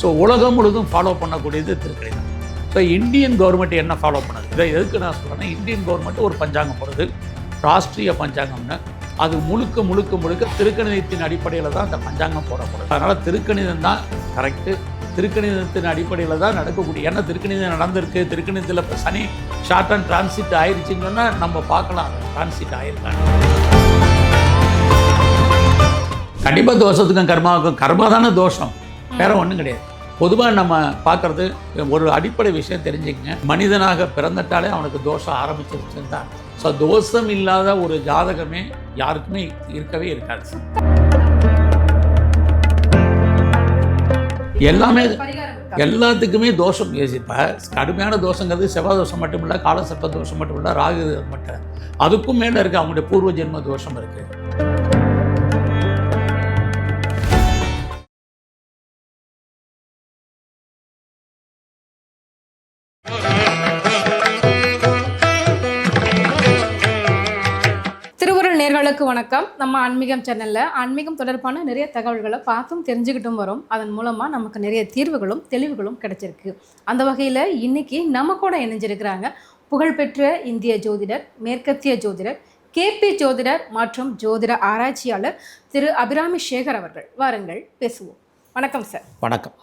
So உலகம் முழுதும் follow பண்ணக்கூடியது திருக்கணிதம். ஸோ இந்தியன் கவர்மெண்ட் என்ன ஃபாலோ பண்ணுது? இதை எதுக்கு நான் சொல்கிறேன்னா இந்தியன் கவர்மெண்ட் ஒரு பஞ்சாங்கம் போடுது. ராஷ்ட்ரிய பஞ்சாங்கம்னு. அது முழுக்க முழுக்க முழுக்க திருக்கணிதத்தின் அடிப்படையில் தான் அந்த பஞ்சாங்கம் போடப்படுது. அதனால் திருக்கணிதம் தான் கரெக்டு திருக்கணிதத்தின் அடிப்படையில் தான் நடக்கக்கூடிய ஏன்னா திருக்கணிதம் நடந்திருக்கு. திருக்கணிதத்தில் இப்போ சனி ஷார்ட் அண்ட் டிரான்சிட் ஆயிடுச்சுன்னு சொன்னால் நம்ம பார்க்கலாம். டிரான்சிட் ஆயிருக்காங்க கண்டிப்பாக தோஷத்துக்கும் கர்மாவுக்கும் கர்மா தானே தோஷம். வேற ஒன்றும் கிடையாது. பொதுவாக நம்ம பார்க்கறது ஒரு அடிப்படை விஷயம் தெரிஞ்சுக்கங்க. மனிதனாக பிறந்துட்டாலே அவனுக்கு தோஷம் ஆரம்பிச்சிருச்சுன்னு தான் ஸோ தோஷம் இல்லாத ஒரு ஜாதகமே யாருக்குமே இருக்கவே இருக்காது. எல்லாமே எல்லாத்துக்குமே தோஷம். இப்போ கடுமையான தோஷங்கிறது செவ்வாய் தோஷம் மட்டும் இல்லை கால தோஷம் மட்டும் இல்லை ராகு மட்டும் அதுக்கும் மேலே இருக்குது அவங்களுடைய பூர்வ ஜென்ம தோஷம் இருக்குது திருவுருள் வணக்கம். நம்ம ஆன்மீகம் சேனலில் ஆன்மீகம் தொடர்பான நிறைய தகவல்களை பார்த்தும் தெரிஞ்சுக்கிட்டும் வரும். அதன் மூலமாக நமக்கு நிறைய தீர்வுகளும் தெளிவுகளும் கிடைச்சிருக்கு. அந்த வகையில் இன்றைக்கி நம்ம கூட இணைஞ்சிருக்கிறாங்க புகழ்பெற்ற இந்திய ஜோதிடர் மேற்கத்திய ஜோதிடர் கேபி ஜோதிடர் மற்றும் ஜோதிட ஆராய்ச்சியாளர் திரு அபிராமி சேகர் அவர்கள். வாருங்கள் பேசுவோம். வணக்கம் சார். வணக்கம்.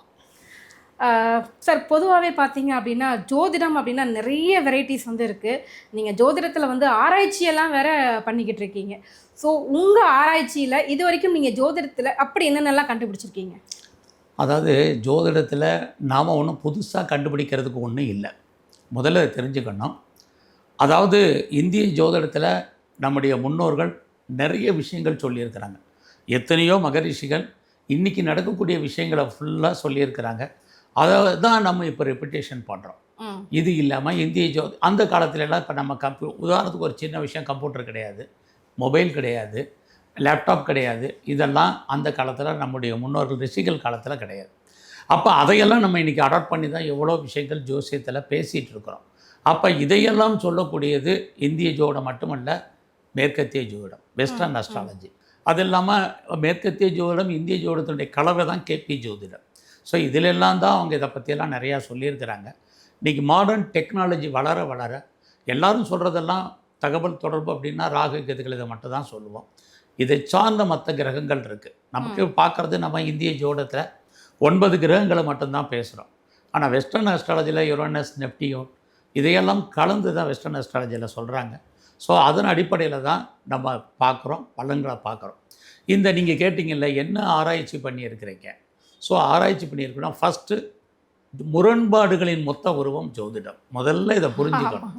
சார் பொதுவாகவே பார்த்தீங்க அப்படின்னா ஜோதிடம் அப்படின்னா நிறைய வெரைட்டிஸ் வந்து இருக்குது நீங்கள் ஜோதிடத்தில் வந்து ஆராய்ச்சியெல்லாம் வேற பண்ணிக்கிட்டு இருக்கீங்க. ஸோ உங்கள் ஆராய்ச்சியில் இது வரைக்கும் நீங்கள் ஜோதிடத்தில் அப்படி என்னென்னலாம் கண்டுபிடிச்சிருக்கீங்க? அதாவது ஜோதிடத்தில் நாம் ஒன்றும் புதுசாக கண்டுபிடிக்கிறதுக்கு ஒன்றும் இல்லை. முதல்ல தெரிஞ்சுக்கணும். அதாவது இந்திய ஜோதிடத்தில் நம்முடைய முன்னோர்கள் நிறைய விஷயங்கள் சொல்லியிருக்கிறாங்க. எத்தனையோ மகரிஷிகள் இன்றைக்கி நடக்கக்கூடிய விஷயங்களை ஃபுல்லாக சொல்லியிருக்கிறாங்க. அதை தான் நம்ம இப்போ ரெப்புடேஷன் பண்ணுறோம் இது இல்லாமல் இந்திய ஜோ அந்த காலத்துல எல்லாம் இப்போ நம்ம கம்ப்யூ உதாரணத்துக்கு ஒரு சின்ன விஷயம் கம்ப்யூட்டர் கிடையாது மொபைல் கிடையாது லேப்டாப் கிடையாது இதெல்லாம் அந்த காலத்தில் நம்முடைய முன்னோர்கள் ரிஷிகள் காலத்தில் கிடையாது. அப்போ அதையெல்லாம் நம்ம இன்றைக்கி அடாப்ட் பண்ணி தான் எவ்வளோ விஷயங்கள் ஜோசியத்தில் பேசிகிட்டு இருக்கிறோம். அப்போ இதையெல்லாம் சொல்லக்கூடியது இந்திய ஜோடம் மட்டுமல்ல மேற்கத்திய ஜோதிடம் வெஸ்டர்ன் அஸ்ட்ராலஜி அது இல்லாமல் மேற்கத்திய ஜோதிடம் இந்திய ஜோதிடத்தினுடைய கலவை தான் கேபி ஜோதிடம். ஸோ இதிலெல்லாம் தான் அவங்க இதை பற்றியெல்லாம் நிறையா சொல்லியிருக்கிறாங்க. இன்றைக்கி மாடர்ன் டெக்னாலஜி வளர வளர எல்லாரும் சொல்கிறதெல்லாம் தகவல் தொடர்பு அப்படின்னா ராகு கேதுகள் இதை மட்டும் தான் சொல்லுவோம். இதை சார்ந்த மற்ற கிரகங்கள் இருக்குது நமக்கு பார்க்குறது நம்ம இந்திய ஜோடத்தில் ஒன்பது கிரகங்களை மட்டும்தான் பேசுகிறோம் ஆனால் வெஸ்டர்ன் அஸ்ட்ராலஜியில் யுரனஸ் நெப்டியூன் இதையெல்லாம் கலந்து தான் வெஸ்டர்ன் அஸ்ட்ராலஜியில் சொல்கிறாங்க ஸோ அதன் அடிப்படையில் தான் நம்ம பார்க்குறோம் பலன்களை பார்க்குறோம். இந்த நீங்கள் கேட்டிங்கல்ல என்ன ஆராய்ச்சி பண்ணியிருக்கிறீங்க? ஸோ ஆராய்ச்சி பண்ணியிருக்கணும் ஃபஸ்ட்டு முரண்பாடுகளின் மொத்த உருவம் ஜோதிடம். முதல்ல இதை புரிஞ்சுக்கணும்.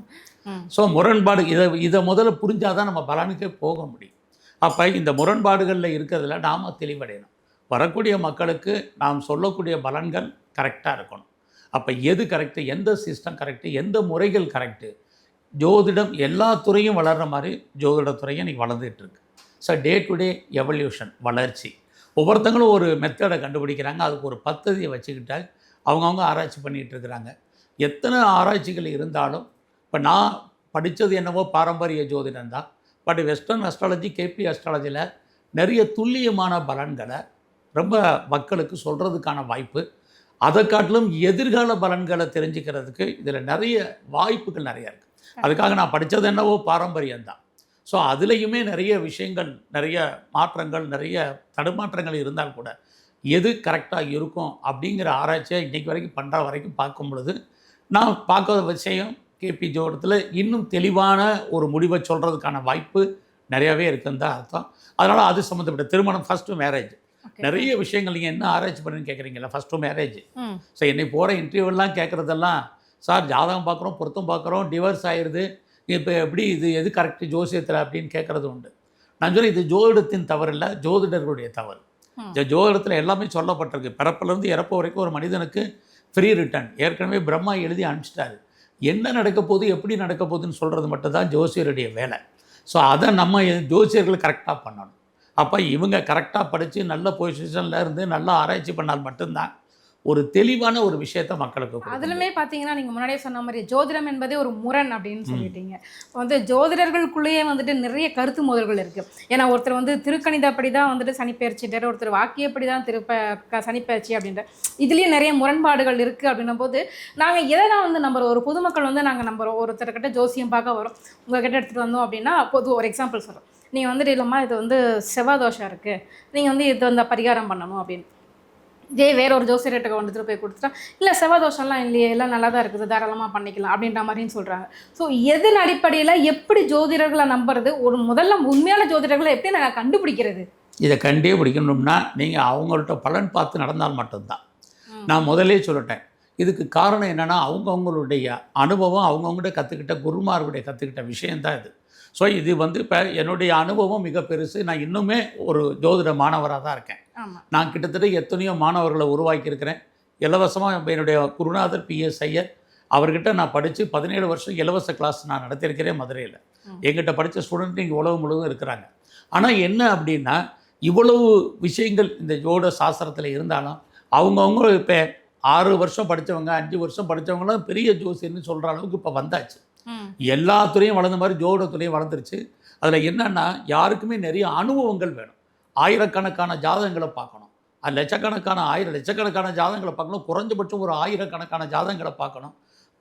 ஸோ முரண்பாடு இதை இதை முதல்ல புரிஞ்சாதான் நம்ம பலனுக்கே போக முடியும். அப்போ இந்த முரண்பாடுகளில் இருக்கிறதுல நாம் தெளிவடையணும். வரக்கூடிய மக்களுக்கு நாம் சொல்லக்கூடிய பலன்கள் கரெக்டாக இருக்கணும். அப்போ எது கரெக்டு எந்த சிஸ்டம் கரெக்டு எந்த முறைகள் கரெக்டு ஜோதிடம் எல்லா துறையும் வளர்கிற மாதிரி ஜோதிடத்துறையும் இன்றைக்கி வளர்ந்துட்டு இருக்கு. So day to day evolution வளர்ச்சி. ஒவ்வொருத்தங்களும் ஒரு மெத்தடை கண்டுபிடிக்கிறாங்க. அதுக்கு ஒரு பத்ததியை வச்சுக்கிட்டால் அவங்கவுங்க ஆராய்ச்சி பண்ணிகிட்டு இருக்கிறாங்க. எத்தனை ஆராய்ச்சிகள் இருந்தாலும் இப்போ நான் படித்தது என்னவோ பாரம்பரிய ஜோதிடம் தான். பட் வெஸ்டர்ன் அஸ்ட்ராலஜி கேபி அஸ்ட்ராலஜியில் நிறைய துல்லியமான பலன்களை ரொம்ப மக்களுக்கு சொல்கிறதுக்கான வாய்ப்பு. அதை காட்டிலும் எதிர்கால பலன்களை தெரிஞ்சுக்கிறதுக்கு இதில் நிறைய வாய்ப்புகள் நிறைய இருக்குது அதுக்காக நான் படித்தது என்னவோ பாரம்பரியம் தான். ஸோ அதுலேயுமே நிறைய விஷயங்கள் நிறைய மாற்றங்கள் நிறைய தடுமாற்றங்கள் இருந்தால் கூட எது கரெக்டாக இருக்கும் அப்படிங்கிற ஆராய்ச்சியை இன்றைக்கி வரைக்கும் பண்ணுற வரைக்கும் பார்க்கும் பொழுது நான் பார்க்குற விஷயம் கேபி ஜோடத்தில் இன்னும் தெளிவான ஒரு முடிவை சொல்கிறதுக்கான வாய்ப்பு நிறையாவே இருக்குன்னு தான் அர்த்தம். அதனால் அது சம்மந்தப்பட்ட திருமணம் ஃபஸ்ட்டு மேரேஜ். நிறைய விஷயங்கள் நீங்கள் என்ன ஆராய்ச்சி பண்ணுன்னு கேட்குறீங்களா ஃபஸ்ட்டு மேரேஜ் ஸோ என்னை போகிற இன்டர்வியூலாம் கேட்குறதெல்லாம் சார் ஜாதகம் பார்க்குறோம் பொருத்தம் பார்க்குறோம் டிவர்ஸ் ஆயிடுது இப்போ எப்படி இது எது கரெக்ட் ஜோசியத்தில் அப்படின்னு கேட்குறது உண்டு. நான் சொல்ல இது ஜோதிடத்தின் தவறு இல்லை ஜோதிடர்களுடைய தவறு. இந்த ஜோதிடத்தில் எல்லாமே சொல்லப்பட்டிருக்கு. பிறப்பிலேருந்து இறப்பு வரைக்கும் ஒரு மனிதனுக்கு ஃப்ரீ ரிட்டர்ன் ஏற்கனவே பிரம்மா எழுதி அனுப்பிச்சிட்டாரு. என்ன நடக்க போகுது எப்படி நடக்க போகுதுன்னு சொல்கிறது மட்டும்தான் ஜோசியருடைய வேலை. ஸோ அதை நம்ம ஜோசியர்கள் கரெக்டாக பண்ணணும். அப்போ இவங்க கரெக்டாக படித்து நல்ல பொசிஷனில் இருந்து நல்லா ஆராய்ச்சி பண்ணால் மட்டும்தான் ஒரு தெளிவான ஒரு விஷயத்த மக்களுக்கு. அதுலுமே பார்த்தீங்கன்னா நீங்கள் முன்னாடியே சொன்ன மாதிரி ஜோதிடம் என்பதே ஒரு முரண் அப்படின்னு சொல்லிட்டீங்க. இப்போ வந்து ஜோதிடர்களுக்குள்ளேயே வந்துட்டு நிறைய கருத்து மோதல்கள் இருக்கு. ஏன்னா ஒருத்தர் வந்து திருக்கணிதப்படி தான் வந்துட்டு சனிப்பெயர்ச்சிட்டார் ஒருத்தர் வாக்கியப்படி தான் திருப்ப சனிப்பெயர்ச்சி அப்படின்ற இதுலேயும் நிறைய முரண்பாடுகள் இருக்கு அப்படின்னும் போது நாங்கள் எதை தான் வந்து நம்புறோம்? ஒரு பொதுமக்கள் வந்து நாங்கள் நம்புறோம். ஒருத்தர்கிட்ட ஜோசியம் பார்க்க வரோம். உங்ககிட்ட எடுத்துகிட்டு வந்தோம் அப்படின்னா பொது ஒரு எக்ஸாம்பிள் சொல்கிறோம் நீங்கள் வந்துட்டு இல்லைம்மா இது வந்து செவ்வாய் தோஷம் இருக்குது நீங்கள் வந்து இது வந்து பரிகாரம் பண்ணணும் அப்படின்னு. இதே வேற ஒரு ஜோசியர்கிட்ட வந்துட்டு போய் கொடுத்துட்டா இல்லை செவ்வாய் தோஷம்லாம் இல்லையே எல்லாம் நல்லா தான் இருக்குது தாராளமாக பண்ணிக்கலாம் அப்படின்ற மாதிரின்னு சொல்கிறாங்க ஸோ எதன் அடிப்படையில் எப்படி ஜோதிடர்களை நம்புறது? ஒரு முதல்ல உண்மையான ஜோதிடர்களை எப்படி நாங்கள் கண்டுபிடிக்கிறது? இதை கண்டே பிடிக்கணும்னா நீங்கள் அவங்கள்ட்ட பலன் பார்த்து நடந்தால் மட்டும்தான். நான் முதல்லே சொல்லிட்டேன். இதுக்கு காரணம் என்னென்னா அவங்கவுங்களுடைய அனுபவம் அவங்கவுங்கள்ட்ட கற்றுக்கிட்ட குருமார்களுடைய கற்றுக்கிட்ட விஷயந்தான் இது. ஸோ இது வந்து இப்போ என்னுடைய அனுபவம் மிக பெருசு. நான் இன்னுமே ஒரு ஜோதிட மாணவராக தான் இருக்கேன். நான் கிட்டத்தட்ட எத்தனையோ மாணவர்களை உருவாக்கியிருக்கிறேன். இலவசமாக என்னுடைய குருநாதர் பிஎஸ் ஐயர் அவர்கிட்ட நான் படித்து பதினேழு வருஷம் இலவச கிளாஸ் நான் நடத்தியிருக்கிறேன் மதுரையில். எங்கிட்ட படித்த ஸ்டூடெண்ட் இங்கே உலகம் முழுவதும் இருக்கிறாங்க. ஆனால் என்ன அப்படின்னா இவ்வளவு விஷயங்கள் இந்த ஜோட சாஸ்திரத்தில் இருந்தாலும் அவங்கவுங்க இப்போ ஆறு வருஷம் படித்தவங்க அஞ்சு வருஷம் படித்தவங்களாம் பெரிய ஜோசியர்னு சொல்கிற அளவுக்கு இப்போ வந்தாச்சு. எல்லா துறையும் வளர்ந்த மாதிரி ஜோட துறையும் வளர்ந்துருச்சு. அதில் என்னன்னா யாருக்குமே நிறைய அனுபவங்கள் வேணும். ஆயிரக்கணக்கான ஜாதகங்களை பார்க்கணும். அது லட்சக்கணக்கான ஆயிரம் லட்சக்கணக்கான ஜாதகங்களை பார்க்கணும். குறைஞ்சபட்சம் ஒரு ஆயிரக்கணக்கான ஜாதகங்களை பார்க்கணும்.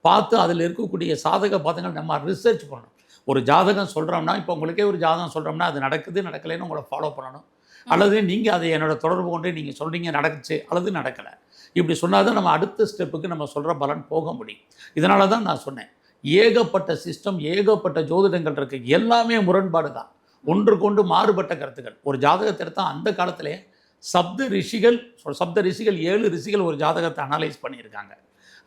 பார்த்து அதில் இருக்கக்கூடிய சாதக பாதங்கள் நம்ம ரிசர்ச் பண்ணணும். ஒரு ஜாதகம் சொல்கிறோம்னா இப்போ உங்களுக்கே ஒரு ஜாதகம் சொல்கிறோம்னா அது நடக்குது நடக்கலைன்னு உங்களை ஃபாலோ பண்ணணும். அல்லது நீங்கள் அதை என்னோட தொடர்பு கொண்டு நீங்கள் சொல்கிறீங்க நடக்குச்சு அல்லது நடக்கலை. இப்படி சொன்னால் தான் நம்ம அடுத்த ஸ்டெப்புக்கு நம்ம சொல்கிற பலன் போக முடியும். இதனால தான் நான் சொன்னேன். ஏகப்பட்ட சிஸ்டம் ஏகப்பட்ட ஜோதிடங்கள் இருக்குது எல்லாமே முரண்பாடு தான் ஒன்றுக்கொண்டு மாறுபட்ட கருத்துக்கள். ஒரு ஜாதகத்தை எடுத்தால் அந்த காலத்திலே சப்த ரிஷிகள் சப்த ரிஷிகள் ஏழு ரிஷிகள் ஒரு ஜாதகத்தை அனலைஸ் பண்ணியிருக்காங்க.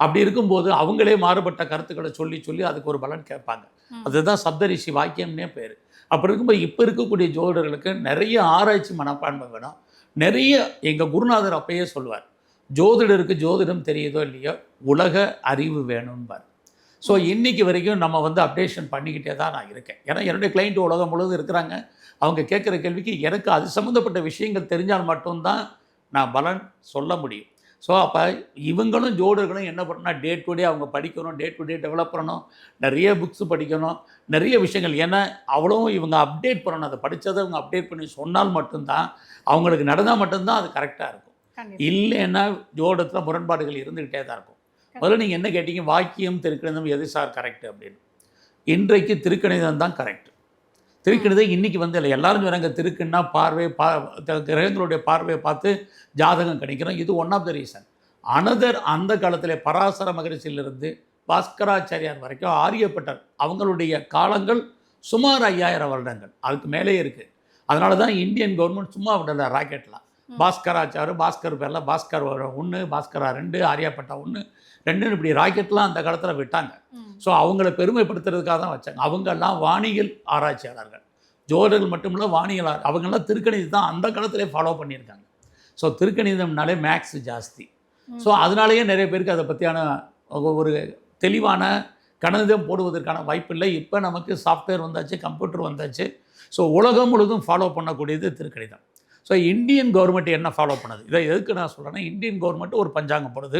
அப்படி இருக்கும்போது அவங்களே மாறுபட்ட கருத்துக்களை சொல்லி சொல்லி அதுக்கு ஒரு பலன் கேட்பாங்க. அதுதான் சப்த ரிஷி வாக்கியம்னே பேர். அப்படி இருக்கும்போது இப்போ இருக்கக்கூடிய ஜோதிடர்களுக்கு நிறைய ஆராய்ச்சி மனப்பான்மை வேணும். நிறைய எங்கள் குருநாதர் அப்பயே சொல்லுவார். ஜோதிடருக்கு ஜோதிடம் தெரியுதோ இல்லையோ உலக அறிவு வேணும்பார். ஸோ இன்னைக்கு வரைக்கும் நம்ம வந்து அப்டேஷன் பண்ணிக்கிட்டே தான் நான் இருக்கேன். ஏன்னா என்னுடைய கிளைண்ட் உலகம் முழுவதும் இருக்கிறாங்க. அவங்க கேட்குற கேள்விக்கு எனக்கு அது சம்மந்தப்பட்ட விஷயங்கள் தெரிஞ்சால் மட்டும்தான் நான் பலன் சொல்ல முடியும். ஸோ அப்போ இவங்களும் ஜோடர்களும் என்ன பண்ணணும்னா டே டு டே அவங்க படிக்கணும் டே டு டே டெவலப் பண்ணணும். நிறைய புக்ஸ் படிக்கணும். நிறைய விஷயங்கள். ஏன்னா அவ்வளவும் இவங்க அப்டேட் பண்ணணும். அதை படித்ததை அவங்க அப்டேட் பண்ணி சொன்னால் மட்டும்தான் அவங்களுக்கு நடந்தால் மட்டும்தான் அது கரெக்டாக இருக்கும். இல்லைன்னா ஜோடத்தில் முரண்பாடுகள் இருந்துக்கிட்டே தான் இருக்கும். முதல்ல நீங்கள் என்ன கேட்டீங்க? வாக்கியம் திருக்கணிதம் எது சார் கரெக்ட் அப்படின்னு. இன்றைக்கு திருக்கணிதம் தான் கரெக்ட் திருக்கணிதம் இன்னைக்கு வந்து இல்லை எல்லாரும் சொல்கிறாங்க திருக்குன்னா பார்வை பா கிரகங்களுடைய பார்வையை பார்த்து ஜாதகம் கிடைக்கிறோம் இது one of the reason another அந்த காலத்தில் பராசர மகரிஷியிலிருந்து பாஸ்கராச்சாரியார் வரைக்கும் ஆரியப்பட்டர். அவங்களுடைய காலங்கள் சுமார் ஐயாயிரம் வருடங்கள். அதுக்கு மேலே இருக்குது அதனால தான் இந்தியன் கவர்மெண்ட் சும்மா விடல ராக்கெட்லாம். பாஸ்கராச்சார் பாஸ்கர் பேரில் பாஸ்கர் ஒன்று பாஸ்கரா ரெண்டு ஆரியப்பட்டா ஒன்று ரெண்டுன்னு இப்படி ராக்கெட்லாம் அந்த காலத்தில் விட்டாங்க. ஸோ அவங்கள பெருமைப்படுத்துறதுக்காக தான் வச்சாங்க. அவங்கெல்லாம் வானியல் ஆராய்ச்சியாளர்கள். ஜோதிடர்கள் மட்டும் இல்லை வானியல் அவங்கெல்லாம் திருக்கணிதம் தான் அந்த காலத்திலே ஃபாலோ பண்ணியிருக்காங்க. ஸோ திருக்கணிதம்னாலே மேக்ஸ் ஜாஸ்தி. ஸோ அதனாலேயே நிறைய பேருக்கு அதை பற்றியான ஒரு தெளிவான கணிதம் போடுவதற்கான வாய்ப்பு இல்லை. இப்போ நமக்கு சாஃப்ட்வேர் வந்தாச்சு கம்ப்யூட்டர் வந்தாச்சு. ஸோ உலகம் முழுதும் ஃபாலோ பண்ணக்கூடியது திருக்கணிதம். ஸோ இந்தியன் கவர்மெண்ட் என்ன ஃபாலோ பண்ணுது? இதை எதுக்கு நான் சொல்கிறேன்னா இந்தியன் கவர்மெண்ட் ஒரு பஞ்சாங்கம் போடுது.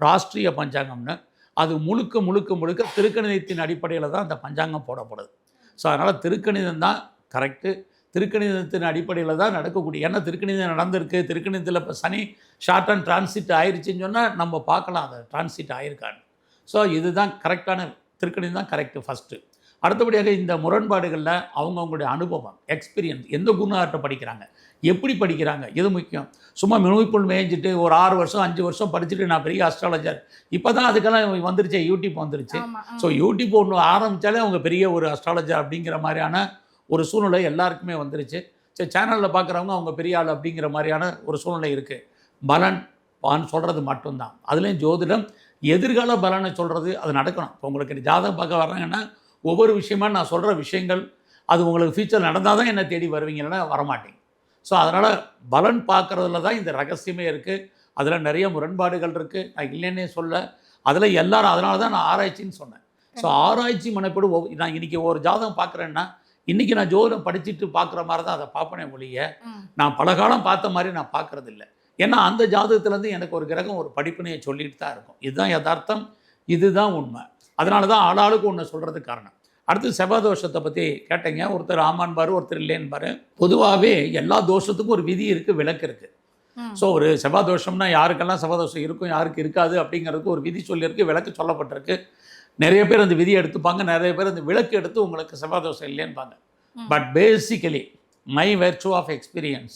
ராஷ்ட்ரிய பஞ்சாங்கம்னு அது முழுக்க முழுக்க முழுக்க திருக்கணிதத்தின் அடிப்படையில் தான் அந்த பஞ்சாங்கம் போடப்படுது. ஸோ அதனால் திருக்கணிதம் தான் கரெக்டு திருக்கணிதத்தின் அடிப்படையில் தான் நடக்கக்கூடிய ஏன்னா திருக்கணிதம் நடந்திருக்கு. திருக்கணிதத்தில் இப்போ சனி ஷார்ட் அண்ட் டிரான்சிட் ஆயிடுச்சுன்னு சொன்னால் நம்ம பார்க்கலாம் அதை. டிரான்சிட் ஆயிருக்கான்னு. ஸோ இதுதான் கரெக்டான திருக்கணிதம் தான் கரெக்டு ஃபஸ்ட்டு அடுத்தபடியாக இந்த முரண்பாடுகளில் அவங்கவுங்களுடைய அனுபவம் எக்ஸ்பீரியன்ஸ் எந்த குருநார்கிட்ட படிக்கிறாங்க? எப்படி படிக்கிறாங்க? இது முக்கியம்? சும்மா மினுவிப்புள் மேய்ஞ்சிட்டு ஒரு ஆறு வருஷம் அஞ்சு வருஷம் படிச்சுட்டு நான் பெரிய அஸ்ட்ராலஜர் இப்போ தான் அதுக்கெல்லாம் வந்துருச்சு யூடியூப் வந்துருச்சு. ஸோ யூடியூப் ஒன்று ஆரம்பித்தாலே அவங்க பெரிய ஒரு அஸ்ட்ராலஜர் அப்படிங்கிற மாதிரியான ஒரு சூழ்நிலை எல்லாருக்குமே வந்துருச்சு. சரி சேனலில் பார்க்குறவங்க அவங்க பெரிய ஆள் அப்படிங்கிற மாதிரியான ஒரு சூழ்நிலை இருக்குது பலன் பான் சொல்கிறது மட்டும்தான். அதுலேயும் ஜோதிடம் எதிர்கால பலனை சொல்கிறது அது நடக்கணும். இப்போ உங்களுக்கு ஜாதகம் பார்க்க வர்றாங்கன்னா ஒவ்வொரு விஷயமா நான் சொல்கிற விஷயங்கள் அது உங்களுக்கு ஃபியூச்சர் நடந்தால் தான் என்னை தேடி வருவீங்க இல்லைன்னா வரமாட்டீங்க ஸோ அதனால் பலன் பார்க்குறதுல தான் இந்த ரகசியமே இருக்குது அதில் நிறைய முரண்பாடுகள் இருக்குது நான் இல்லைன்னே சொல்ல. அதில் எல்லாரும் அதனால தான் நான் ஆராய்ச்சின்னு சொன்னேன். ஸோ ஆராய்ச்சி மனப்படு நான் இன்றைக்கி ஒரு ஜாதகம் பார்க்குறேன்னா இன்றைக்கி நான் ஜோதிடம் படிச்சுட்டு பார்க்குற மாதிரி தான் அதை பார்ப்பனே ஒழிய. நான் பல காலம் பார்த்த மாதிரி நான் பார்க்கறது இல்ல ஏன்னா அந்த ஜாதகத்துலேருந்து எனக்கு ஒரு கிரகம் ஒரு படிப்பினையை சொல்லிட்டு தான் இருக்கும். இதுதான் யதார்த்தம் இதுதான் உண்மை. அதனால தான் ஆளாளுக்கு ஒன்று சொல்கிறதுக்கு காரணம். அடுத்து செவ்வாய் தோஷத்தை பற்றி கேட்டீங்க. ஒருத்தர் ஆமான்பாரு ஒருத்தர் இல்லைன்பாரு. பொதுவாகவே எல்லா தோஷத்துக்கும் ஒரு விதி இருக்குது விளக்கு இருக்குது. ஸோ ஒரு செவ்வாய் தோஷம்னா யாருக்கெல்லாம் செவ்வாய் தோஷம் இருக்கும் யாருக்கு இருக்காது அப்படிங்கிறதுக்கு ஒரு விதி சொல்லியிருக்கு விளக்கு சொல்லப்பட்டிருக்கு. நிறைய பேர் அந்த விதியை எடுத்துப்பாங்க நிறைய பேர் அந்த விளக்கு எடுத்து உங்களுக்கு செவ்வாய் தோஷம் இல்லைன்பாங்க. But basically my virtue of experience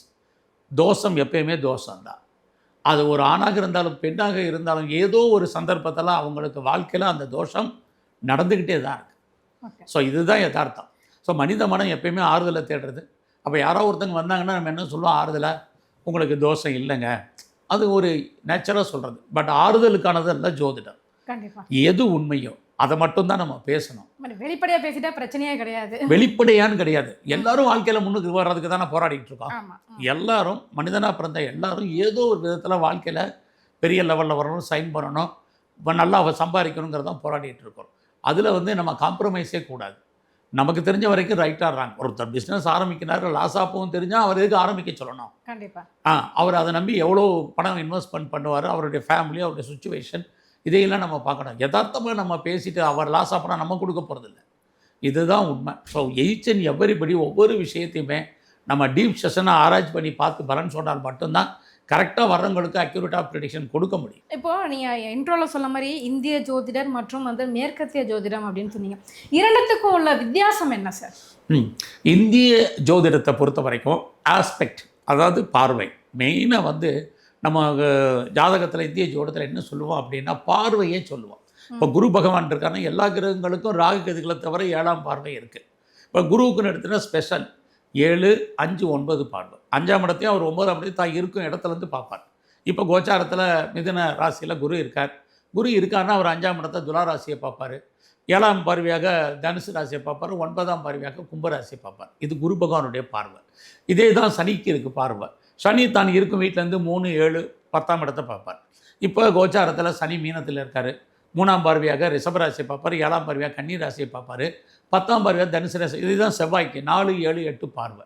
தோஷம் எப்பயுமே தோஷம்தான். அது ஒரு ஆணாக இருந்தாலும் பெண்ணாக இருந்தாலும் ஏதோ ஒரு சந்தர்ப்பத்தில் அவங்களுக்கு வாழ்க்கையில் அந்த தோஷம் நடந்துக்கிட்டே தான் ஸோ இதுதான் யதார்த்தம். ஸோ மனித மனம் எப்பயுமே ஆறுதலை தேடுறது. அப்போ யாரோ ஒருத்தங்க வந்தாங்கன்னா நம்ம என்ன சொல்லுவோம்? ஆறுதலை? உங்களுக்கு தோஷம் இல்லைங்க. அது ஒரு நேச்சராக சொல்கிறது பட் ஆறுதலுக்கானது அல்ல ஜோதிடம். எது உண்மையோ அதை மட்டும்தான் நம்ம பேசணும். மாதிரி வெளிப்படையா பேசிட்டா பிரச்சனையே கிடையாது. வெளிப்படையான்னு கிடையாது. எல்லாரும் வாழ்க்கையில் முன்னுக்கு வர்றதுக்கு தானே போராடிட்டு இருக்கோம். எல்லாரும் மனிதனாக பிறந்த எல்லாரும் ஏதோ ஒரு விதத்தில் வாழ்க்கையில் பெரிய லெவலில் வரணும் சைன் பண்ணணும் இப்போ நல்லா அவ சம்பாதிக்கணுங்கிறத தான் போராடிட்டு இருக்கோம். அதில் வந்து நம்ம காம்ப்ரமைஸே கூடாது. நமக்கு தெரிஞ்ச வரைக்கும் ரைட்டாக ராங் ஒருத்தர் பிஸ்னஸ் ஆரம்பிக்கிறாரு லாஸ் ஆகவும் தெரிஞ்சால் அவர் எதுக்கு ஆரம்பிக்க சொல்லணும்? கண்டிப்பா. ஆ அவர் அதை நம்பி எவ்வளோ பணம் இன்வெஸ்ட்மெண்ட் பண்ணுவார் அவருடைய ஃபேமிலி அவருடைய சுச்சுவேஷன் இதையெல்லாம் நம்ம பார்க்கணும். யதார்த்தமாக நம்ம பேசிட்டு அவர் லாஸ் ஆப்பனா நம்ம கொடுக்க போகிறதில்ல இதுதான் உண்மை. ஸோ எயிச் அண்ட் எவ்வரிபடி ஒவ்வொரு விஷயத்தையுமே நம்ம டீப் செஷனாக ஆராய்ச்சி பண்ணி பார்த்து பலன் சொன்னால் மட்டும்தான் கரெக்டாக வர்றவங்களுக்கு அக்யூரேட்டாக ப்ரிடிக்ஷன் கொடுக்க முடியும். இப்போ நீங்க இன்ட்ரோல சொன்ன மாதிரி இந்திய ஜோதிடர் மற்றும் வந்து மேற்கத்திய ஜோதிடம் அப்படின்னு சொன்னீங்க. இரண்டுத்துக்கும் உள்ள வித்தியாசம் என்ன சார் ம். இந்திய ஜோதிடத்தை பொறுத்த வரைக்கும் ஆஸ்பெக்ட் அதாவது பார்வை. மெயினாக வந்து நம்ம ஜாதகத்தில் இந்திய ஜோதிடத்தில் என்ன சொல்லுவோம் அப்படின்னா பார்வையே சொல்லுவோம். இப்போ குரு பகவான் இருக்காருன்னா எல்லா கிரகங்களுக்கும் ராகு கதிகளை தவிர ஏழாம் பார்வை இருக்குது இப்போ குருவுக்குன்னு எடுத்துனா ஸ்பெஷல் ஏழு அஞ்சு ஒன்பது பார்வை அஞ்சாம் இடத்தையும் அவர் ஒன்பதாம் இடத்தையும் தான் இருக்கும் இடத்துலேருந்து பார்ப்பார். இப்போ கோச்சாரத்தில் மிதுன ராசியில் குரு இருக்கார். குரு இருக்காருன்னா அவர் அஞ்சாம் இடத்த துலா ராசியை பார்ப்பார். ஏழாம் பார்வையாக தனுசு ராசியை பார்ப்பார். ஒன்பதாம் பார்வையாக கும்பராசியை பார்ப்பார். இது குரு பகவானுடைய பார்வை. இதே தான் சனிக்கு இருக்குது பார்வை. சனி தான் இருக்கும் வீட்டிலேருந்து மூணு ஏழு பத்தாம் இடத்தை பார்ப்பார். இப்போ கோச்சாரத்தில் சனி மீனத்தில் இருக்கார். மூணாம் பார்வையாக ரிஷபராசியை பார்ப்பார். ஏழாம் பார்வையாக கன்னி ராசியை பார்ப்பார். பத்தாம் பார்வை தனுசு ராசி. இதுதான் செவ்வாய்க்கு. நாலு ஏழு எட்டு பார்வை.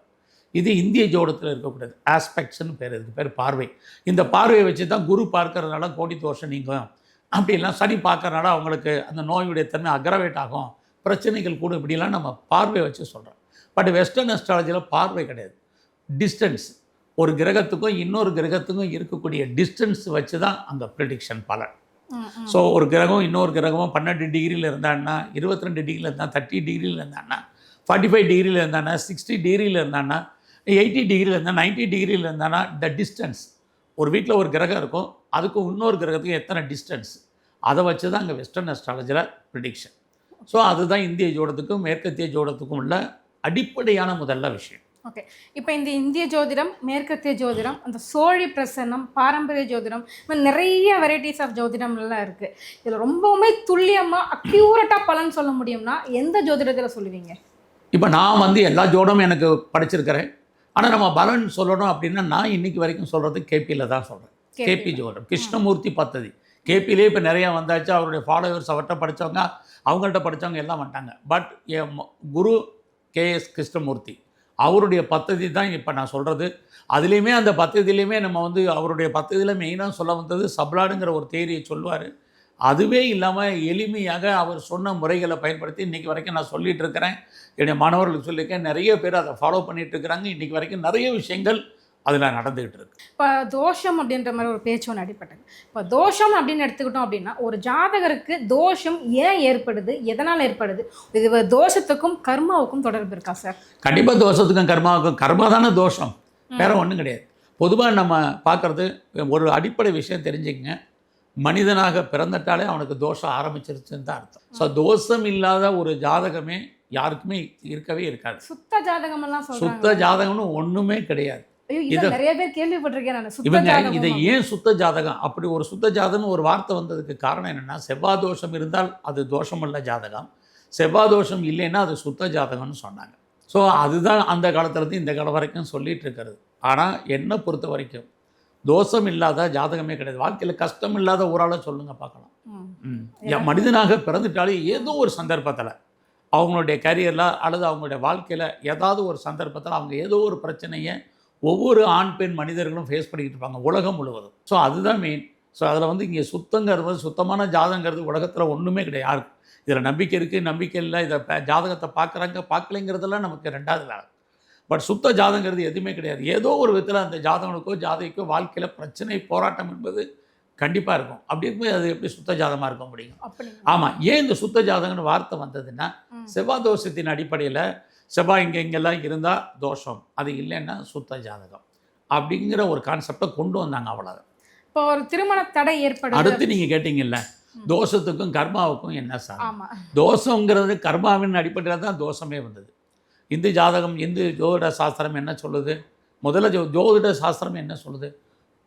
இது இந்திய ஜோடத்தில் இருக்கக்கூடாது. ஆஸ்பெக்ட்ஸ்னு பேர் இதுக்கு பேர் பார்வை. இந்த பார்வையை வச்சு தான் குரு பார்க்கறதுனால கோடி தோஷம் நீங்கும். அப்படிலாம் சனி பார்க்கறனால அவங்களுக்கு அந்த நோயுடைய தன்மை அக்ரவேட் ஆகும். பிரச்சனைகள் கூட இப்படிலாம் நம்ம பார்வையை வச்சு சொல்கிறோம் பட் வெஸ்டர்ன் அஸ்ட்ராலஜியில் பார்வை கிடையாது. டிஸ்டன்ஸ் ஒரு கிரகத்துக்கும் இன்னொரு கிரகத்துக்கும் இருக்கக்கூடிய டிஸ்டன்ஸ் வச்சு தான் அந்த ப்ரிடிக்ஷன் பலன். ஸோ ஒரு கிரகம் இன்னொரு கிரகமும் பன்னெண்டு டிகிரியில் இருந்தான்னா இருபத்தி ரெண்டு டிகிரியில் இருந்தால் தேர்ட்டி டிகிரியில் இருந்தான்னா ஃபார்ட்டி ஃபைவ் டிகிரியில் இருந்தானா சிக்ஸ்டி டிகிரியில் இருந்தானா எயிட்டி டிகிரியில் இருந்தால் நைன்ட்டி டிகிரியில் இருந்தானா த டிஸ்டன்ஸ் ஒரு வீட்டில் ஒரு கிரகம் இருக்கும் அதுக்கும் இன்னொரு கிரகத்துக்கும் எத்தனை டிஸ்டன்ஸ் அதை வச்சு தான் அங்கே வெஸ்டர்ன் அஸ்ட்ராலஜியில் ப்ரிடிக்ஷன் ஸோ அதுதான் இந்திய ஜோடத்துக்கும் மேற்கத்திய ஜோடத்துக்கும் உள்ள அடிப்படையான முதல்ல விஷயம். ஓகே இப்போ இந்த இந்திய ஜோதிடம் மேற்கத்திய ஜோதிடம் அந்த சோழி பிரசன்னம் பாரம்பரிய ஜோதிடம் இந்த நிறைய வெரைட்டிஸ் ஆஃப் ஜோதிடம்லாம் இருக்குது இதில் ரொம்பவுமே துல்லியமாக அக்யூரட்டாக பலன் சொல்ல முடியும்னா எந்த ஜோதிடத்தில் சொல்லுவீங்க? இப்போ நான் வந்து எல்லா ஜோடமும் எனக்கு படிச்சிருக்கிறேன். ஆனால் நம்ம பலன் சொல்லணும் அப்படின்னா நான் இன்னைக்கு வரைக்கும் சொல்கிறது கேபியில் தான் சொல்கிறேன் கேபி ஜோடம் கிருஷ்ணமூர்த்தி பத்ததி. கேபிலே இப்போ நிறையா வந்தாச்சு. அவருடைய ஃபாலோவர்ஸ் அவர்கிட்ட படித்தவங்க அவங்கள்ட்ட படித்தவங்க எல்லாம் வந்துட்டாங்க பட் என் குரு கேஎஸ் கிருஷ்ணமூர்த்தி. அவருடைய பத்ததி தான் இப்போ நான் சொல்கிறது அதுலேயுமே அந்த பத்ததிலையுமே நம்ம வந்து அவருடைய பத்ததியில் மெயினாக சொல்ல வந்தது சப்ளாடுங்கிற ஒரு தேரியை சொல்லுவார் அதுவே இல்லாமல் எளிமையாக அவர் சொன்ன முறைகளை பயன்படுத்தி இன்றைக்கி வரைக்கும் நான் சொல்லிகிட்டு இருக்கிறேன். என்னுடைய மாணவர்களுக்கு சொல்லியிருக்கேன். நிறைய பேர் அதை ஃபாலோ பண்ணிகிட்டு இருக்கிறாங்க. இன்றைக்கி வரைக்கும் நிறைய விஷயங்கள் அதில் நடந்துகிட்டு இருக்கு. இப்போ தோஷம் அப்படின்ற மாதிரி ஒரு பேச்சு ஒன்று அடிப்பட்டது. இப்போ தோஷம் அப்படின்னு எடுத்துக்கிட்டோம் அப்படின்னா ஒரு ஜாதகருக்கு தோஷம் ஏன் ஏற்படுது? எதனால் ஏற்படுது? இது தோஷத்துக்கும் கர்மாவுக்கும் தொடர்பு இருக்கா சார்? கண்டிப்பாக தோஷத்துக்கும் கர்மாவுக்கும் கர்மா தானே தோஷம். வேற ஒன்றும் கிடையாது. பொதுவாக நம்ம பார்க்குறது ஒரு அடிப்படை விஷயம் தெரிஞ்சுக்கங்க. மனிதனாக பிறந்துட்டாலே அவனுக்கு தோஷம் ஆரம்பிச்சிருச்சுன்னு தான் அர்த்தம். ஸோ தோஷம் இல்லாத ஒரு ஜாதகமே யாருக்குமே இருக்கவே இருக்காது. சுத்த ஜாதகம் எல்லாம் சொல்றாங்க. சுத்த ஜாதகம்னு ஒன்றுமே கிடையாது. நிறைய பேர் கேள்விப்பட்டிருக்கேன் நான். சுத்த இவங்க ஜாதகம் இதை ஏன் சுத்த ஜாதகம்? அப்படி ஒரு சுத்த ஜாதகம்னு ஒரு வார்த்தை வந்ததுக்கு காரணம் என்னென்னா செவ்வாய் தோஷம் இருந்தால் அது தோஷமுள்ள ஜாதகம். செவ்வாய் தோஷம் இல்லைன்னா அது சுத்த ஜாதகம்னு சொன்னாங்க. ஸோ அதுதான் அந்த காலத்துலேருந்து இந்த காலம் வரைக்கும் சொல்லிட்டு இருக்கிறது. ஆனால் என்னை பொறுத்த வரைக்கும் தோஷம் இல்லாத ஜாதகமே கிடையாது. வாழ்க்கையில் கஷ்டம் இல்லாத ஒரு ஆளை சொல்லுங்க பார்க்கலாம். மனிதனாக பிறந்துட்டாலே ஏதோ ஒரு சந்தர்ப்பத்தில் அவங்களுடைய கரியரில் அல்லது அவங்களுடைய வாழ்க்கையில் ஏதாவது ஒரு சந்தர்ப்பத்தில் அவங்க ஏதோ ஒரு பிரச்சனையை ஒவ்வொரு ஆண் பெண் மனிதர்களும் ஃபேஸ் பண்ணிக்கிட்டு இருப்பாங்க உலகம் முழுவதும். ஸோ அதுதான் மெயின் ஸோ அதில் வந்து இங்கே சுத்தங்கிறது சுத்தமான ஜாதகங்கிறது உலகத்தில் ஒன்றுமே கிடையாது. இதில் நம்பிக்கை இருக்குது நம்பிக்கை இல்லை இதை ஜாதகத்தை பார்க்குறாங்க பார்க்கலைங்கிறதெல்லாம் நமக்கு ரெண்டாவது வேலை. பட் சுத்த ஜாதகங்கிறது எதுவுமே கிடையாது. ஏதோ ஒரு விதத்தில் அந்த ஜாதகனுக்கோ ஜாதகிக்கோ வாழ்க்கையில் பிரச்சனை போராட்டம் என்பது கண்டிப்பாக இருக்கும். அப்படி இருக்கும்போது அது எப்படி சுத்த ஜாதகமாக இருக்க முடியும்? ஆமாம் ஏன் இந்த சுத்த ஜாதகம்னு வார்த்தை வந்ததுன்னா ம். செவ்வாய் தோஷத்தின் அடிப்படையில் செவ்வாய் இங்கே இங்கெல்லாம் இருந்தால் தோஷம். அது இல்லைன்னா சுத்த ஜாதகம். அப்படிங்கிற ஒரு கான்செப்டை கொண்டு வந்தாங்க அவ்வளோதான் இப்போ ஒரு திருமண தடை ஏற்படுது. அடுத்து நீங்கள் கேட்டிங்கல்ல. தோஷத்துக்கும் கர்மாவுக்கும் என்ன சார் தோஷங்கிறது கர்மாவின் அடிப்படையில் தான் தோஷமே வந்தது. இந்து ஜாதகம் இந்து ஜோதிட சாஸ்திரம் என்ன சொல்லுது? முதல்ல ஜோ ஜோதிட சாஸ்திரம் என்ன சொல்லுது?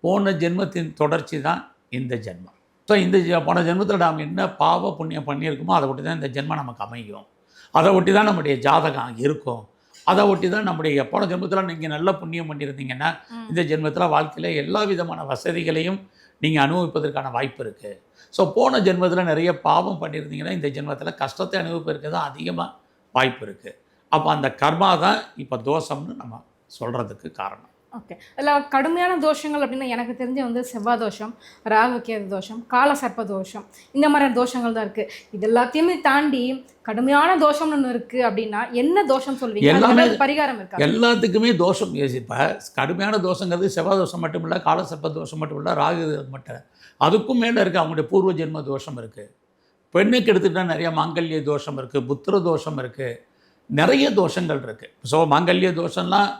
போன ஜென்மத்தின் தொடர்ச்சி தான் இந்த ஜென்மம். ஸோ இந்த போன ஜென்மத்தில் நாம் என்ன பாவ புண்ணியம் பண்ணியிருக்கோமோ அதை ஒட்டி தான் இந்த ஜென்மம் நமக்கு அமையும். அதை ஒட்டி தான் நம்முடைய ஜாதகம் இருக்கும். அதை ஒட்டி தான் நம்முடைய போன ஜென்மத்தில் நீங்கள் நல்ல புண்ணியம் பண்ணியிருந்தீங்கன்னா. இந்த ஜென்மத்தில் வாழ்க்கையில் எல்லா விதமான வசதிகளையும் நீங்கள் அனுபவிப்பதற்கான வாய்ப்பு இருக்குது ஸோ போன ஜென்மத்தில் நிறைய பாவம் பண்ணியிருந்தீங்கன்னா இந்த ஜென்மத்தில் கஷ்டத்தை அனுபவிப்பதற்கு தான் அதிகமாக வாய்ப்பு இருக்குது அப்போ அந்த கர்மா தான் இப்போ தோஷம்னு நம்ம சொல்கிறதுக்கு காரணம். ஓகே அதில் கடுமையான தோஷங்கள் அப்படின்னா எனக்கு தெரிஞ்ச வந்து செவ்வாய் தோஷம் ராகு கேது தோஷம் கால சர்ப்ப தோஷம். இந்த மாதிரியான தோஷங்கள் தான் இருக்குது இது எல்லாத்தையுமே தாண்டி கடுமையான தோஷம்னு ஒன்று இருக்குது அப்படின்னா என்ன தோஷம் சொல்வீங்க? அதுக்கு எல்லாமே- பரிகாரம் இருக்கா? எல்லாத்துக்குமே தோஷம். இப்போ கடுமையான தோஷங்கிறது செவ்வாய் தோஷம் மட்டும் இல்லை காலசர்ப்ப தோஷம் மட்டும் இல்லை ராகு மட்டும். அதுக்கும் மேலே இருக்குது அவங்களுடைய பூர்வ ஜென்ம தோஷம் இருக்குது பெண்ணுக்கு எடுத்துக்கிட்டால் நிறைய மாங்கல்ய தோஷம் இருக்குது புத்திர தோஷம் இருக்குது நிறைய தோஷங்கள் இருக்குது ஸோ மாங்கல்ய தோஷம்லாம்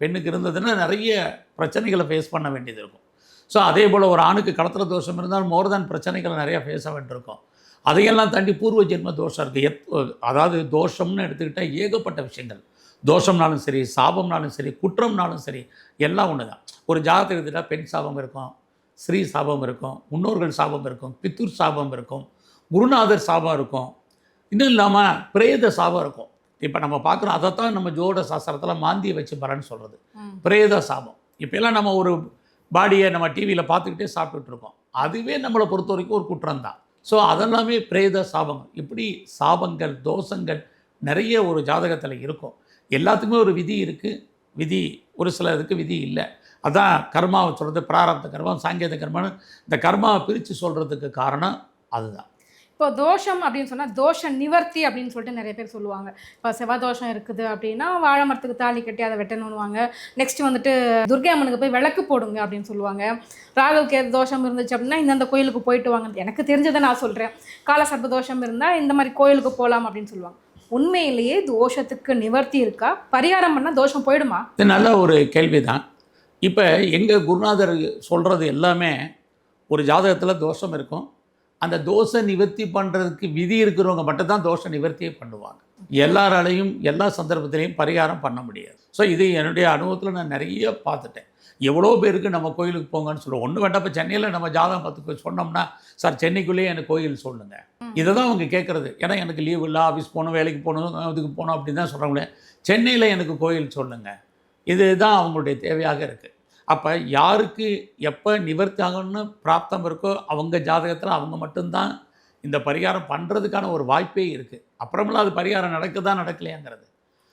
பெண்ணுக்கு இருந்ததுன்னா நிறைய பிரச்சனைகளை ஃபேஸ் பண்ண வேண்டியது இருக்கும். ஸோ அதே போல் ஒரு ஆணுக்கு கடத்துற தோஷம் இருந்தால் மோர் தேன் பிரச்சனைகளை நிறையா ஃபேஸ் வேண்டியிருக்கும் அதையெல்லாம் தாண்டி பூர்வ ஜென்ம தோஷம் இருக்குது எத் அதாவது தோஷம்னு எடுத்துக்கிட்டால் ஏகப்பட்ட விஷயங்கள். தோஷம்னாலும் சரி சாபம்னாலும் சரி குற்றம்னாலும் சரி எல்லாம் ஒன்று தான். ஒரு ஜாதகத்தை எடுத்துக்கிட்டால் பெண் சாபம் இருக்கும் ஸ்ரீ சாபம் இருக்கும் முன்னோர்கள் சாபம் இருக்கும் பித்தூர் சாபம் இருக்கும் குருநாதர் சாபம் இருக்கும். இன்னும் இல்லாமல் பிரேத சாபம் இருக்கும். இப்போ நம்ம பார்க்குறோம் அதைத்தான் நம்ம ஜோட சாஸ்திரத்தில் மாந்தியை வச்சு பலன்னு சொல்கிறது. பிரேத சாபம். இப்போல்லாம் நம்ம ஒரு பாடியை நம்ம டிவியில் பார்த்துக்கிட்டே சாப்பிட்டுட்டு இருக்கோம். அதுவே நம்மளை பொறுத்த வரைக்கும் ஒரு குற்றம் தான் ஸோ அதெல்லாமே பிரேத சாபங்கள். இப்படி சாபங்கள் தோஷங்கள் நிறைய ஒரு ஜாதகத்தில் இருக்கும். எல்லாத்துக்குமே ஒரு விதி இருக்குது விதி ஒரு சில இதுக்கு விதி இல்லை. அதான் கர்மாவை சொல்கிறது பிராரப்த கர்மம் சாங்கேத கர்மம்னு இந்த கர்மாவை பிரித்து சொல்கிறதுக்கு காரணம் அதுதான். இப்போ தோஷம் அப்படின்னு சொன்னால் தோஷ நிவர்த்தி அப்படின்னு சொல்லிட்டு நிறைய பேர் சொல்லுவாங்க. இப்போ செவ்வாய் தோஷம் இருக்குது அப்படின்னா வாழை மரத்துக்கு தாலி கட்டி அதை வெட்டணும்னுவாங்க. நெக்ஸ்ட் வந்துட்டு துர்கை அம்மனுக்கு போய் விளக்கு போடுங்க அப்படின்னு சொல்லுவாங்க. ராகுவுக்கு எது தோஷம் இருந்துச்சு அப்படின்னா இந்தந்த கோயிலுக்கு போயிட்டு வாங்க. எனக்கு தெரிஞ்சதை நான் சொல்கிறேன் காலசர்ப தோஷம் இருந்தால் இந்த மாதிரி கோயிலுக்கு போகலாம் அப்படின்னு சொல்லுவாங்க. உண்மையிலேயே தோஷத்துக்கு நிவர்த்தி இருக்கா? பரிகாரம் பண்ணால் தோஷம் போயிடுமா? இது நல்ல ஒரு கேள்வி தான் இப்போ எங்கள் குருநாதர் சொல்கிறது எல்லாமே ஒரு ஜாதகத்தில் தோஷம் இருக்கும். அந்த தோஷ நிவர்த்தி பண்ணுறதுக்கு விதி இருக்கிறவங்க மட்டும் தான் தோஷ நிவர்த்தியை பண்ணுவாங்க. எல்லாராலையும் எல்லா சந்தர்ப்பத்திலையும் பரிகாரம் பண்ண முடியாது. ஸோ இது என்னுடைய அனுபவத்தில் நான் நிறைய பார்த்துட்டேன். எவ்வளோ பேருக்கு நம்ம கோயிலுக்கு போங்கன்னு சொல்லுவோம் ஒன்று வேண்டாம் இப்போ சென்னையில் நம்ம ஜாதகம் பார்த்து சொன்னோம்னா சார் சென்னைக்குள்ளேயே எனக்கு கோயில் சொல்லுங்கள் இதை தான் அவங்க கேட்குறது. ஏன்னா எனக்கு லீவ் இல்லை ஆஃபீஸ் போகணும் வேலைக்கு போகணும் இதுக்கு போகணும் அப்படின்னு தான் சொல்கிறாங்களே சென்னையில் எனக்கு கோயில் சொல்லுங்கள் இதுதான் அவங்களுடைய தேவையாக இருக்குது அப்போ யாருக்கு எப்போ நிவர்த்தி ஆகணும்னு பிராப்தம் இருக்கோ அவங்க ஜாதகத்தில் அவங்க மட்டும்தான் இந்த பரிகாரம் பண்ணுறதுக்கான ஒரு வாய்ப்பே இருக்குது அப்புறமெல்லாம் அது பரிகாரம் நடக்குதா நடக்கலையாங்கிறது.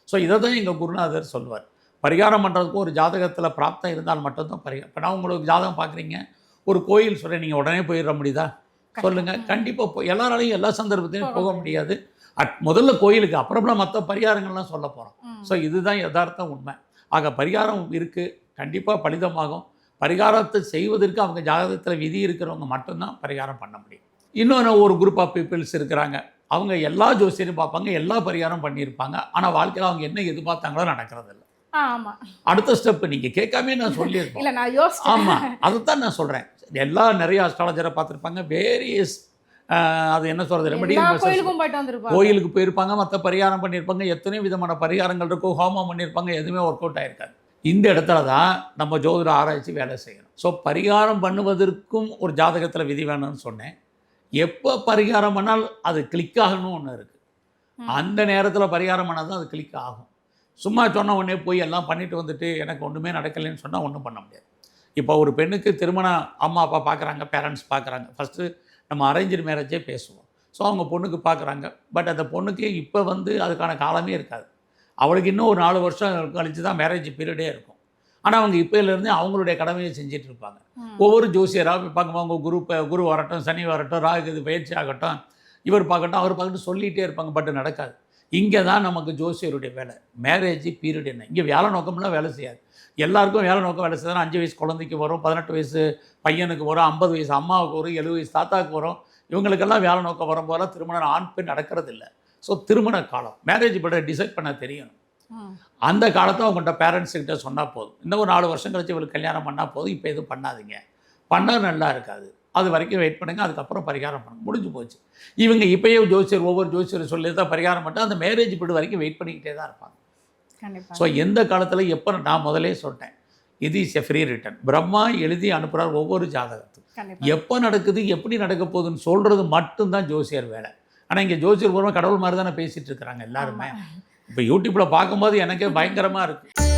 ஸோ இதை தான் எங்கள் குருநாதர் சொல்வார் பரிகாரம் பண்ணுறதுக்கும் ஒரு ஜாதகத்தில் பிராப்தம் இருந்தால் மட்டும்தான் பரிகாரம் இப்போ நான் உங்களுக்கு ஜாதகம் பார்க்குறீங்க ஒரு கோயில் சொல்கிறேன் நீங்கள் உடனே போயிட முடியுதா? சொல்லுங்கள் கண்டிப்பாக போ எல்லாராலையும் எல்லா சந்தர்ப்பத்திலையும் போக முடியாது. அட் முதல்ல கோயிலுக்கு அப்புறமெல்லாம் மற்ற பரிகாரங்கள்லாம் சொல்ல போகிறோம். ஸோ இதுதான் யதார்த்த உண்மை. ஆக பரிகாரம் இருக்குது கண்டிப்பாக பலிதமாகும். பரிகாரத்தை செய்வதற்கு அவங்க ஜாதகத்தில் விதி இருக்கிறவங்க மட்டும்தான் பரிகாரம் பண்ண முடியும். இன்னொன்று ஒரு குரூப் ஆஃப் பீப்புள்ஸ் இருக்கிறாங்க. அவங்க எல்லா ஜோசியரும் பார்ப்பாங்க எல்லா பரிகாரம் பண்ணியிருப்பாங்க. ஆனால் வாழ்க்கையில் அவங்க என்ன எதிர்பார்த்தாங்களோ நடக்கிறது இல்லை ஆ ஆமாம் அடுத்த ஸ்டெப் நீங்கள் கேட்காமே நான் சொல்லியிருப்பேன் இல்லை நான் யோசிச்சேன். ஆமாம் அதைத்தான் நான் சொல்கிறேன் எல்லா நிறைய அஸ்ட்ராலஜரை பார்த்துருப்பாங்க வேரியஸ் அது என்ன சொல்கிறது எல்லா ரெமடி கோயிலுக்கும் போயிட்டு வந்திருப்பாங்க. கோயிலுக்கு போயிருப்பாங்க மற்ற பரிகாரம் பண்ணியிருப்பாங்க எத்தனையோ விதமான பரிகாரங்கள் இருக்கும் ஹோமம் பண்ணியிருப்பாங்க எதுவுமே ஒர்க் அவுட் ஆயிருக்காது. இந்த இடத்துல தான் நம்ம ஜோதிட ஆராய்ச்சி வேலை செய்யணும். ஸோ பரிகாரம் பண்ணுவதற்கும் ஒரு ஜாதகத்தில் விதி வேணும்னு சொன்னேன். எப்போ பரிகாரம் பண்ணால் அது கிளிக் ஆகணும் ஒன்று இருக்குது. அந்த நேரத்தில் பரிகாரம் பண்ணால் தான் அது கிளிக் ஆகும். சும்மா சொன்ன உடனே போய் எல்லாம் பண்ணிட்டு வந்துட்டு எனக்கு ஒன்றுமே நடக்கலைன்னு சொன்னால் ஒன்றும் பண்ண முடியாது. இப்போ ஒரு பெண்ணுக்கு திருமணம் அம்மா அப்பா பார்க்குறாங்க பேரண்ட்ஸ் பார்க்குறாங்க ஃபஸ்ட்டு நம்ம அரேஞ்சு மேரேஜே பேசுவோம். ஸோ அவங்க பொண்ணுக்கு பார்க்குறாங்க பட் அந்த பொண்ணுக்கு இப்போ வந்து அதுக்கான காலமே இருக்காது. அவளுக்கு இன்னும் ஒரு நாலு வருஷம் கழித்து தான் மேரேஜ் பீரியடே இருக்கும். ஆனால் அவங்க இப்போலேருந்தே அவங்களுடைய கடமையை செஞ்சுட்டு இருப்பாங்க. ஒவ்வொரு ஜோசியராக போய் பார்க்கும்போது அவங்க குரு குரு வரட்டும் சனி வரட்டும் ராகு இது பயிற்சி ஆகட்டும் இவர் பார்க்கட்டும் அவர் பார்க்கட்டும் சொல்லிகிட்டே இருப்பாங்க பட் நடக்காது. இங்கே தான் நமக்கு ஜோசியருடைய வேலை. மேரேஜ் பீரியட் என்ன? இங்கே வேலை நோக்கம்லாம் வேலை செய்யாது. எல்லாருக்கும் வேலை நோக்கம் வேலை செய்யணும் அஞ்சு வயசு குழந்தைக்கு வரும் பதினெட்டு வயசு பையனுக்கு வரும் ஐம்பது வயசு அம்மாவுக்கு வரும் எழுபது வயசு தாத்தாவுக்கு வரும். இவங்களுக்கெல்லாம் வேலை நோக்கம் வரும்போதெல்லாம் திருமணம் ஆண் பெண் நடக்கிறது இல்லை ஸோ திருமண காலம். மேரேஜ் பட டிசைட் பண்ண தெரியும். ம். அந்த காலத்தை அவங்கள்ட்ட பேரண்ட்ஸ் கிட்ட சொன்னால் போதும். இன்னும் ஒரு நாலு வருஷம் கழிச்சு இவளுக்கு கல்யாணம் பண்ணால் போதும். இப்போ எதுவும் பண்ணாதீங்க. பண்ணால் நல்லா இருக்காது. அது வரைக்கும் வெயிட் பண்ணுங்க. அதுக்கப்புறம் பரிகாரம் பண்ணுங்க. முடிஞ்சு போச்சு. இவங்க இப்பயே ஜோசியர் ஒவ்வொரு ஜோசியர் சொல்லி தான் பரிகாரம் பண்ணிட்டு அந்த மேரேஜ் பீரியட் வரைக்கும் வெயிட் பண்ணிக்கிட்டே தான் இருப்பாங்க. ஸோ எந்த காலத்தில் எப்போ நான் முதலே சொல்லிட்டேன். இது is a free return Brahma எழுதி அனுப்புகிறார் ஒவ்வொரு ஜாதகத்துக்கும். எப்போ நடக்குது எப்படி நடக்க போகுதுன்னு சொல்கிறது மட்டும்தான் ஜோசியர் வேலை. ஆனால் இங்கே ஜோசியர் பூர்வமாக கடவுள் மாதிரி தானே பேசிகிட்டு இருக்கிறாங்க எல்லாருமே. இப்போ யூடியூப்பில் பார்க்கும்போது எனக்கே பயங்கரமாக இருக்குது